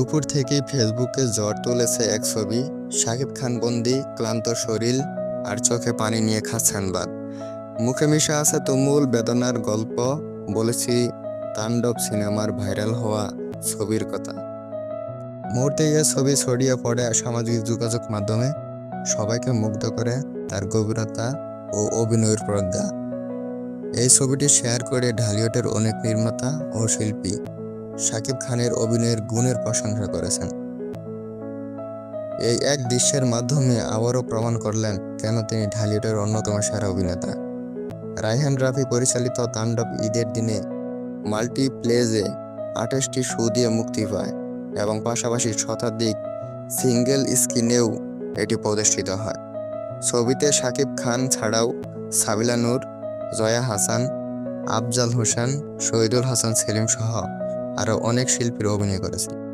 দুপুর থেকেই ফেসবুকে জ্বর তুলেছে এক ছবি। শাকিব খান বন্দি, ক্লান্ত শরীর আর চোখে পানি নিয়ে খাচ্ছেন বাদ। মুখে মিশে আছে তুমুল বেদনার গল্প, বলেছি, তাণ্ডব সিনেমার ভাইরাল হওয়া ছবির কথা। মুহূর্তে এ ছবি ছড়িয়ে পড়ে সামাজিক যোগাযোগ মাধ্যমে। সবাইকে মুগ্ধ করে তার গভীরতা ও অভিনয়ের প্রজ্ঞা এই ছবিটি শেয়ার করে ঢালিউডের অনেক নির্মাতা ও শিল্পী। শাকিব খানের অভিনয়ের গুণের প্রশংসা করেছেন। এই এক দৃশ্যের মাধ্যমে আবারও প্রমাণ করলেন কেন তিনি ঢালিউডের অন্যতম সেরা অভিনেতা। রায়হান রাফি পরিচালিত তাণ্ডব ঈদের দিনে মাল্টিপ্লেজে আঠাশটি শো দিয়ে মুক্তি পায় এবং পাশাপাশি শতাধিক সিঙ্গেল স্ক্রিনেও এটি প্রদর্শিত হয়। ছবিতে শাকিব খান ছাড়াও সাবিলা নূর, জয়া হাসান, আফজাল হোসেন, শহীদুল হাসান সেলিম সহ আরও অনেক শিল্পীর অভিনয় করেছে।